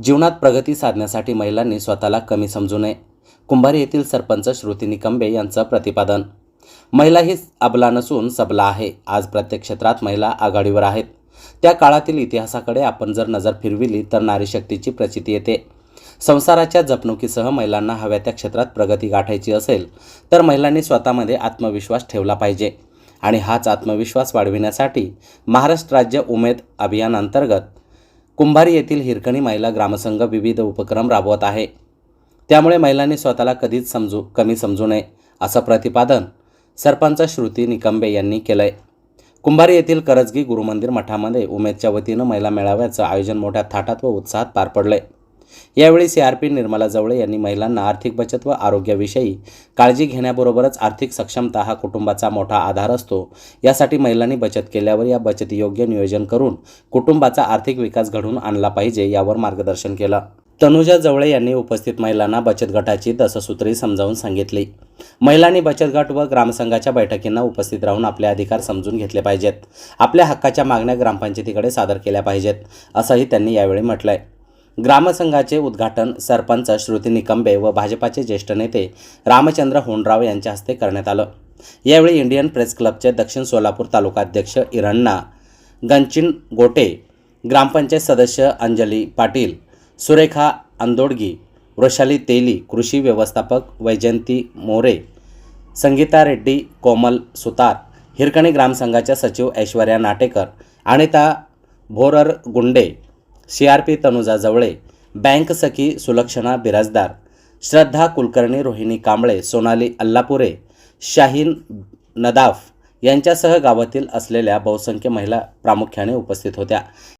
जीवनात प्रगती साधण्यासाठी महिलांनी स्वतःला कमी समजू नये. कुंभारी येथील सरपंच श्रुती निकंबे यांचं प्रतिपादन. महिला ही अबला नसून सबला आहे. आज प्रत्येक क्षेत्रात महिला आघाडीवर आहेत. त्या काळातील इतिहासाकडे आपण जर नजर फिरविली तर नारी शक्तीची प्रचिती येते. संसाराच्या जपणुकीसह महिलांना हव्या त्या क्षेत्रात प्रगती गाठायची असेल तर महिलांनी स्वतःमध्ये आत्मविश्वास ठेवला पाहिजे. आणि हाच आत्मविश्वास वाढविण्यासाठी महाराष्ट्र राज्य उमेद अभियानांतर्गत कुंभारी येथील हिरकणी महिला ग्रामसंघ विविध उपक्रम राबवत आहे. त्यामुळे महिलांनी स्वतःला कधीच समजू कमी समजू नये असं प्रतिपादन सरपंच श्रुती निकंबे यांनी केलंय. कुंभारी येथील करजगी गुरुमंदिर मठामध्ये उमेदच्या वतीनं महिला मेळाव्याचं आयोजन मोठ्या थाटात व उत्साहात पार पडलंय. यावेळी C R P Nirmala Jawale यांनी महिलांना आर्थिक बचत व आरोग्याविषयी काळजी घेण्याबरोबरच आर्थिक सक्षमता हा कुटुंबाचा मोठा आधार असतो. यासाठी महिलांनी बचत केल्यावर या बचतीयोग्य नियोजन करून कुटुंबाचा आर्थिक विकास घडवून आणला पाहिजे यावर मार्गदर्शन केलं. तनुजा जवळे यांनी उपस्थित महिलांना बचत गटाची दससूत्री समजावून सांगितली. महिलांनी बचत गट व ग्रामसंघाच्या बैठकींना उपस्थित राहून आपले अधिकार समजून घेतले पाहिजेत. आपल्या हक्काच्या मागण्या ग्रामपंचायतीकडे सादर केल्या पाहिजेत असंही त्यांनी यावेळी म्हटलंय. ग्रामसंघाचे उद्घाटन सरपंच श्रुती निकंबे व भाजपाचे ज्येष्ठ नेते रामचंद्र होनराव यांच्या हस्ते करण्यात आलं. यावेळी इंडियन प्रेस क्लबचे दक्षिण सोलापूर तालुकाध्यक्ष इरण्णा गंचिन गोटे ग्रामपंचायत सदस्य अंजली पाटील सुरेखा अंदोडगी वृषाली तेली कृषी व्यवस्थापक वैजयंती मोरे संगीता रेड्डी कोमल सुतार हिरकणी ग्रामसंघाच्या सचिव Aishwarya Natekar Anita Bhorar Gunde C R P Tanuja Jawale bank Sakhi Sulakshana Birajdar Shraddha Kulkarni Rohini Kamble Sonali Allapure Shaheen Nadaf यांच्यासह गावातील असलेल्या बहुसंख्य महिला प्रामुख्याने उपस्थित होत्या.